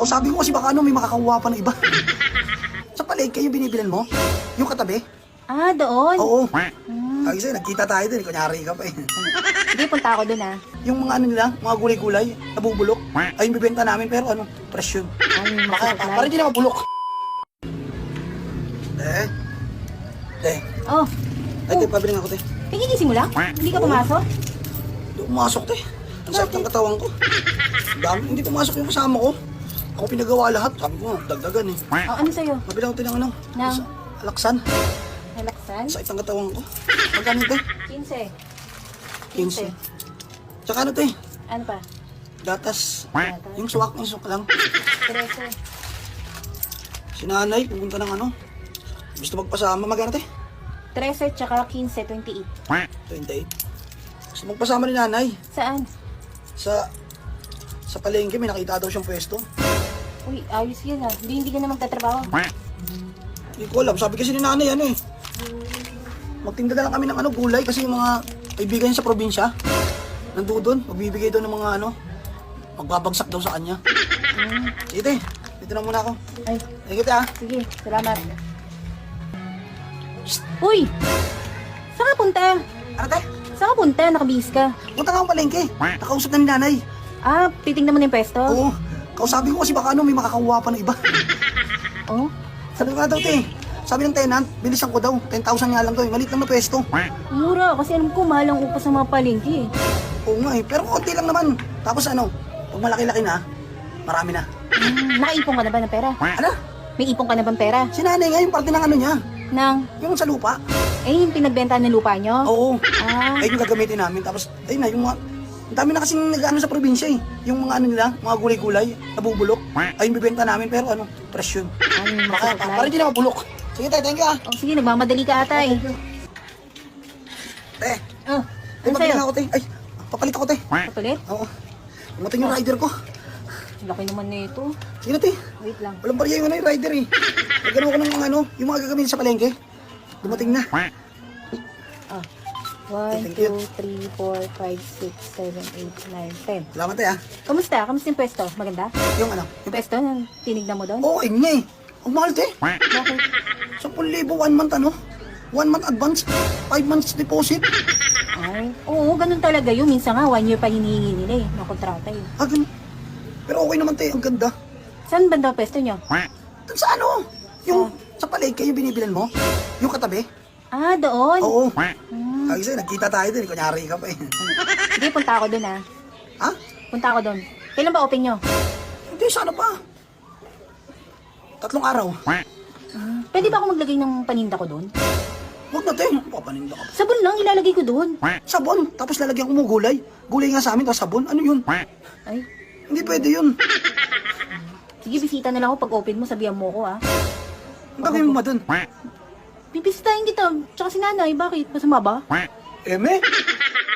Kausapin ko kasi baka ano, may makakakuha pa ng iba. Sa palengke yung binibilan mo? Yung katabi? Ah, doon? Oo. Hmm. Sabi sa'yo, nagkita tayo din. Kunyari ka pa eh. Sige, punta ako doon ah. Yung mga ano nila, mga gulay-gulay, nabubulok. Ay, yung bibenta namin, pero ano, fresh yun. Ay, Baka, masarap para hindi na mabulok. Eh? Eh? Oh, Ay, te, pabiling ako, te. pigigising mo lang? Hindi ka pumasok? Hindi pumasok, te. Ang sakit ng katawan ko. Ang Dami, hindi pumasok yung kasama ko. Ako pinagawa lahat. Sabi ko, dagdagan eh. Oh, ano sa'yo? Mabilang ko ng ano? Ng? Sa- Alaksan. Relaxan? Sakit ng katawan ko. Magkano, te? 15. 15. Tsaka ano, te? Ano pa? Gatas. Gatas. Yung suwak, yung suwak lang. 13. Si nanay, pupunta ng ano? Gusto magpasama. Magkano, te? 13 tsaka 15, 28. 28. Gusto magpasama ni nanay. Saan? Sa sa palengke, may nakita daw siyang pwesto. Uy, ayos yan ah. Hindi, hindi ka na magtatrabaho. Hindi ko alam. Sabi kasi ni nanay, ano eh. Magtinda na lang kami ng ano, gulay kasi yung mga kaibigan niya sa probinsya, nandoon, magbibigay daw ng mga ano, magbabagsak daw sa kanya. Sige, te. Dito na muna ako. Ay, Sige, te, ah. sige. Salamat. Uy! Saan ka punta? Ano, te? Saan ka punta? Nakabihis ka. Punta ka akong palengke. Nakausap na ni nanay. Ah, titingnan mo na yung pwesto? Oo. Kausapin ko kasi baka ano, may makakakuha pa ng iba. Oh? Sabi ko nga daw, te. Sabi ng tenant, bilisan ko daw. 10,000 nga lang daw. eh. Malit lang na pwesto. Mura, kasi alam ko mahal ang upa sa mga palengke. eh. Oo nga eh. Pero konti lang naman. Tapos ano, pag malaki-laki na, marami na. Hmm, nakaipon ka na ba ng pera? Ano? May ipon ka na bang pera? Si nanay nga yung parte ng ano niya. Nang, Yung sa lupa. eh, yung pinagbenta ng lupa nyo? Oo. Ah, Ayun yung gagamitin namin. Tapos, ayun na, yung mga... Ang dami na kasing nag-ano sa probinsya eh. Yung mga ano nila, mga gulay-gulay, nabubulok. Ayun bibenta namin, pero ano, fresh yun. ay, Baka, masarap para hindi na mabulok. Sige tayo, thank you ah. Oh, sige, nagmamadali ka ata eh. Te, Oh, ay, ano sa'yo? ako te. Ay, papalit ako te. Kapalit? Oo. Umating yung rider ko. Laki naman na ito. Sige na te. Wait lang. Walang barya yung ano yung rider eh. Nagano ko ng ano, yung mga gagamitin sa palengke. Dumating na. Ah. 1, Thank 2, you. 3, 4, 5, 6, 7, 8, 9, 10. Salamat te ah. Kamusta? Kamusta yung pwesto? Maganda? Yung ano, Yung pwesto, nang tinignan mo doon? Oo, oh, nga eh. Ang mahal te. Bakit? 10,000 one month ano? One month advance, five months deposit. Ay, oo, ganun talaga yun. Minsan nga, one year pa hinihingi nila eh, ng kontrata eh. Ah, ganun. Pero okay naman te, ang ganda. Saan banda pwesto nyo? Dun sa ano? Yung sa palengke yung binibilan mo? Yung katabi? Ah, doon? Oo. Hmm. Sabi sa'yo, nagkita tayo din. Kunyari ka pa eh. Sige, punta ako doon ah. Ha? Punta ako doon. Kailan ba open nyo? Hindi, sana pa. Tatlong araw. Pwede ba ako maglagay ng paninda ko doon? Huwag na te. Papaninda ka pa. Sabon lang, ilalagay ko doon. Sabon. Tapos lalagyan ko mo gulay. Gulay nga sa amin, tapos sabon. Ano yun? Ay, Hindi pwede yun. sige, bisita na lang ako pag open mo, sabihan mo ko ah. Ang gagawin mo ba dun? Bibisitahin kita, tsaka si nanay, bakit? Masama ba? Eme?